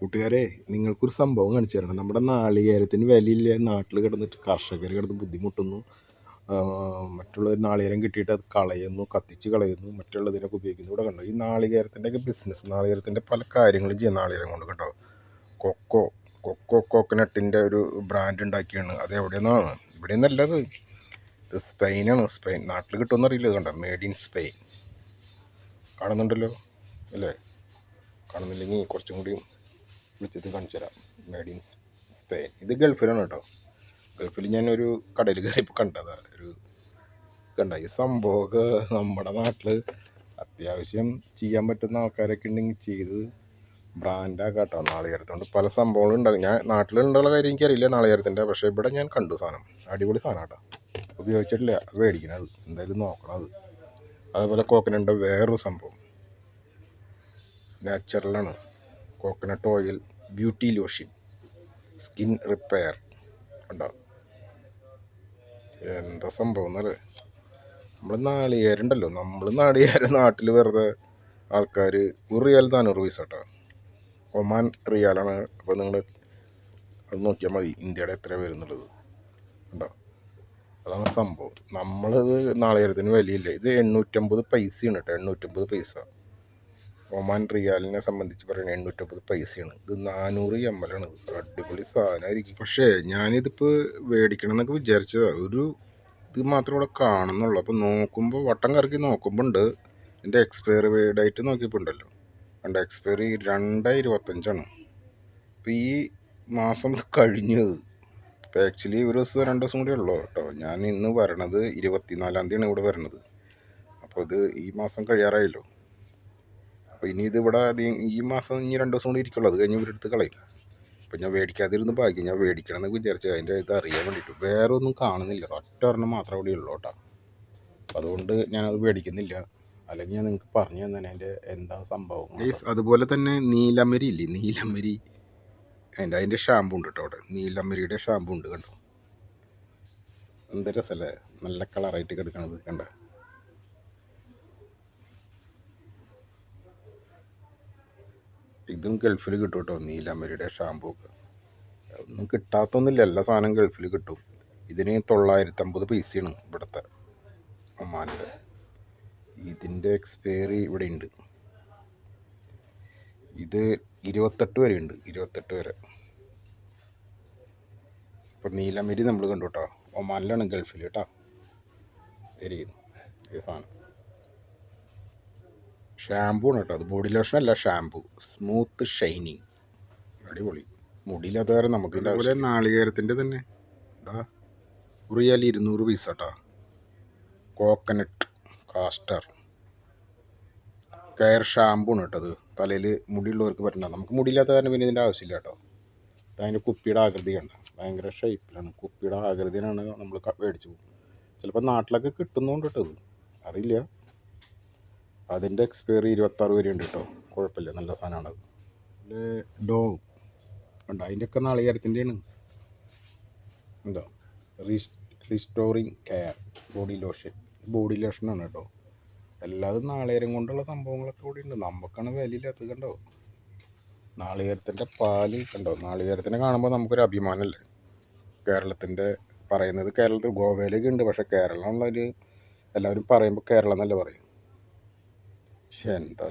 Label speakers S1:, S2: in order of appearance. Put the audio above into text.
S1: കൂട്ടുകാരെ നിങ്ങൾക്കൊരു സംഭവം കാണിച്ചു തരണം. നമ്മുടെ നാളികേരത്തിന് വിലയില്ല. നാട്ടിൽ കിടന്നിട്ട് കർഷകർ കിടന്ന് ബുദ്ധിമുട്ടുന്നു. മറ്റുള്ളവർ നാളികേരം കിട്ടിയിട്ട് അത് കളയുന്നു കത്തിച്ച് കളയുന്നു മറ്റുള്ളതിനൊക്കെ ഉപയോഗിക്കുന്നു. ഇവിടെ കണ്ടോ? ഈ നാളികേരത്തിന്റെയൊക്കെ ബിസിനസ് നാളികേരത്തിന്റെ പല കാര്യങ്ങളും ചെയ്യുന്ന നാളികേരം കൊണ്ട് കേട്ടോ. കൊക്കോ കൊക്കോ കോക്കനട്ടിന്റെ ഒരു ബ്രാൻഡ് ഉണ്ടാക്കിയാണ്. അത് എവിടെ നിന്നാണ് ഇവിടെ നിന്നല്ലത് ഇത് സ്പെയിനാണ്. സ്പെയിൻ നാട്ടിൽ കിട്ടുമെന്ന് അറിയില്ല. ഇത് കണ്ടോ? മേഡ് ഇൻ സ്പെയിൻ കാണുന്നുണ്ടല്ലോ? അല്ലേ? കാണുന്നില്ലെങ്കിൽ കുറച്ചും കൂടി വിളിച്ചിട്ട് കാണിച്ചു മേഡ് ഇൻ സ്പെയിൻ ഇത് ഗൾഫിലാണ് കേട്ടോ. ഗൾഫിൽ ഞാനൊരു കടയിൽ കയറിയപ്പോൾ കണ്ടതാണ് ഒരു കണ്ട? ഈ സംഭവമൊക്കെ നമ്മുടെ നാട്ടിൽ അത്യാവശ്യം ചെയ്യാൻ പറ്റുന്ന ആൾക്കാരൊക്കെ ഉണ്ടെങ്കിൽ ചെയ്ത് ബ്രാൻഡാണ് കേട്ടോ. നാളികേരത്തോണ്ട് പല സംഭവങ്ങളും ഉണ്ടാകും ഞാൻ നാട്ടിലുണ്ടുള്ള കാര്യം എനിക്കറിയില്ല നാളികേരത്തിന്റെ പക്ഷേ ഇവിടെ ഞാൻ കണ്ടു സാധനം. അടിപൊളി സാധനം കേട്ടോ. ഉപയോഗിച്ചിട്ടില്ല. അത് മേടിക്കണം അത്. എന്തായാലും നോക്കണം അത്. അതുപോലെ കോക്കനട്ടിന്റെ വേറൊരു സംഭവം. നാച്ചുറലാണ് coconut oil beauty lotion skin repair ഉണ്ടോ? എന്താ സംഭവം എന്നല്ലേ നമ്മൾ നാളികേരുണ്ടല്ലോ നമ്മൾ നാളികേരം നാട്ടിൽ വെറുതെ ആൾക്കാർ ഒരു റിയാൽ നാനൂറ് പൈസ കേട്ടോ. ഒമാൻ റിയാലാണ്. അപ്പോൾ നിങ്ങൾ അത് നോക്കിയാൽ മതി ഇന്ത്യയുടെ എത്ര വരുന്നുള്ളത്. ഉണ്ടോ? അതാണ് സംഭവം. നമ്മളത് നാളികേരത്തിന് വിലയില്ല. ഇത് എണ്ണൂറ്റമ്പത് പൈസയാണ് കേട്ടോ എണ്ണൂറ്റമ്പത് പൈസ. ഒമാൻ റിയാലിനെ സംബന്ധിച്ച് പറയുന്നത് എണ്ണൂറ്റമ്പത് പൈസയാണ്. ഇത് നാനൂറ് എം എൽ ആണ്. അടിപൊളി സാധനമായിരിക്കും. പക്ഷേ ഞാനിതിപ്പോൾ മേടിക്കണം എന്നൊക്കെ വിചാരിച്ചതാണ് ഒരു ഇത് മാത്രമേ ഇവിടെ കാണുന്നുള്ളൂ. അപ്പോൾ നോക്കുമ്പോൾ വട്ടം കറക്കി നോക്കുമ്പോൾ ഉണ്ട് എന്റെ എക്സ്പയറി ഡേറ്റ് നോക്കിയപ്പോൾ ഉണ്ടല്ലോ എന്റെ എക്സ്പയറി രണ്ട് ഇരുപത്തഞ്ചാണ് അപ്പോൾ ഈ മാസം കഴിഞ്ഞത്. ഇപ്പോൾ ആക്ച്വലി ഒരു ദിവസം രണ്ട് ദിവസം കൂടി ഉള്ളൂ കേട്ടോ. ഞാൻ ഇന്ന് വരണത് ഇരുപത്തിനാലാം തീയതിയാണ് ഇവിടെ വരണത്. അപ്പോൾ ഇത് ഈ മാസം കഴിയാറായല്ലോ. അപ്പോൾ ഇനി ഇത് ഇവിടെ ഈ മാസം ഇനി രണ്ട് ദിവസം കൂടി ഇരിക്കുള്ളൂ. അത് കഴിഞ്ഞ് ഇവരെടുത്ത് കളയും. അപ്പോൾ ഞാൻ മേടിക്കാതിരുന്ന് ബാക്കി ഞാൻ മേടിക്കണം വിചാരിച്ചു അതിന്റെ ഇത് അറിയാൻ വേണ്ടിയിട്ട്. വേറെ ഒന്നും കാണുന്നില്ല. ഒറ്റ ഒരെണ്ണം മാത്രമേ ഇവിടെ ഉള്ളൂ കേട്ടോ. അതുകൊണ്ട് ഞാനത് മേടിക്കുന്നില്ല. അല്ലെങ്കിൽ ഞാൻ നിങ്ങൾക്ക് പറഞ്ഞു തന്നെ അതിന്റെ എന്താ സംഭവം. അതുപോലെ തന്നെ നീലമരി ഇല്ലേ? നീലമരി. അതിന്റെ അതിന്റെ ഷാമ്പു ഉണ്ട് കേട്ടോ അവിടെ. നീലമരിയുടെ ഷാമ്പു ഉണ്ട് കണ്ടോ? എന്ത് രസമല്ലേ നല്ല കളറായിട്ട് കിടക്കണത് കണ്ട? ഇതും ഗൾഫിൽ കിട്ടും കേട്ടോ നീലാമരിയുടെ ഷാമ്പൂ ഒക്കെ ഒന്നും കിട്ടാത്തൊന്നുമില്ല എല്ലാ സാധനം ഗൾഫിൽ കിട്ടും. ഇതിന് തൊള്ളായിരത്തമ്പത് പൈസയാണ് ഇവിടുത്തെ ഒമാനിന്റെ ഇതിന്റെ എക്സ്പയറി ഇവിടെ ഉണ്ട്. ഇത് ഇരുപത്തെട്ട് വരെ ഉണ്ട് ഇരുപത്തെട്ട് വരെ. ഇപ്പം നീലമരി നമ്മൾ കണ്ടു കേട്ടോ ഒമാനിലാണ് ഗൾഫിൽ കേട്ടോ. ശരി ഈ സാധനം. ഷാമ്പൂ ആണ് കേട്ടോ. അത് ബോഡി ലോഷൻ അല്ല ഷാമ്പൂ സ്മൂത്ത് ഷൈനിങ് അടിപൊളി. മുടിയില്ലാത്ത കാരണം നമുക്ക് അതുപോലെ നാളികേരത്തിന്റെ തന്നെ. ഇതാ. റിയൽ ഇരുന്നൂറ് പീസ് കേട്ടോ കോക്കനട്ട് കാസ്റ്റർ കെയർ ഷാമ്പൂ ആണ് കേട്ടത് തലയിൽ മുടിയുള്ളവർക്ക് പറ്റണ്ട. നമുക്ക് മുടിയില്ലാത്ത കാരണം പിന്നെ ഇതിന്റെ ആവശ്യമില്ല കേട്ടോ. അതിന്റെ കുപ്പിയുടെ ആകൃതി കണ്ട? ഭയങ്കര ഷേപ്പിലാണ് കുപ്പിയുടെ ആകൃതിയിലാണ് നമ്മൾ മേടിച്ചു പോകും ചിലപ്പോൾ നാട്ടിലൊക്കെ കിട്ടുന്നതുകൊണ്ട് കേട്ടത് അറിയില്ല. അതിന്റെ എക്സ്പയറി ഇരുപത്താറ് വരെ ഉണ്ട് കേട്ടോ കുഴപ്പമില്ല നല്ല സാധനമാണത് പിന്നെ ഡോ ഉണ്ട് അതിന്റെയൊക്കെ നാളികേരത്തിന്റെയാണ് എന്താ റീസ് restoring care body lotion body ലോഷനാണ് കേട്ടോ എല്ലാതും നാളികേരം കൊണ്ടുള്ള സംഭവങ്ങളൊക്കെ കൂടി ഉണ്ട്. നമുക്കാണ് വിലയില്ലാത്തത് കണ്ടോ? നാളികേരത്തിന്റെ പാൽ കണ്ടോ? നാളികേരത്തിനെ കാണുമ്പോൾ നമുക്കൊരു അഭിമാനമല്ലേ? കേരളത്തിന്റെ പറയുന്നത് കേരളത്തിൽ ഗോവയിലേക്ക് ഉണ്ട്. പക്ഷേ കേരളമുള്ളൊരു എല്ലാവരും പറയുമ്പോൾ കേരളം എന്നല്ലേ പറയും പക്ഷേ എന്താ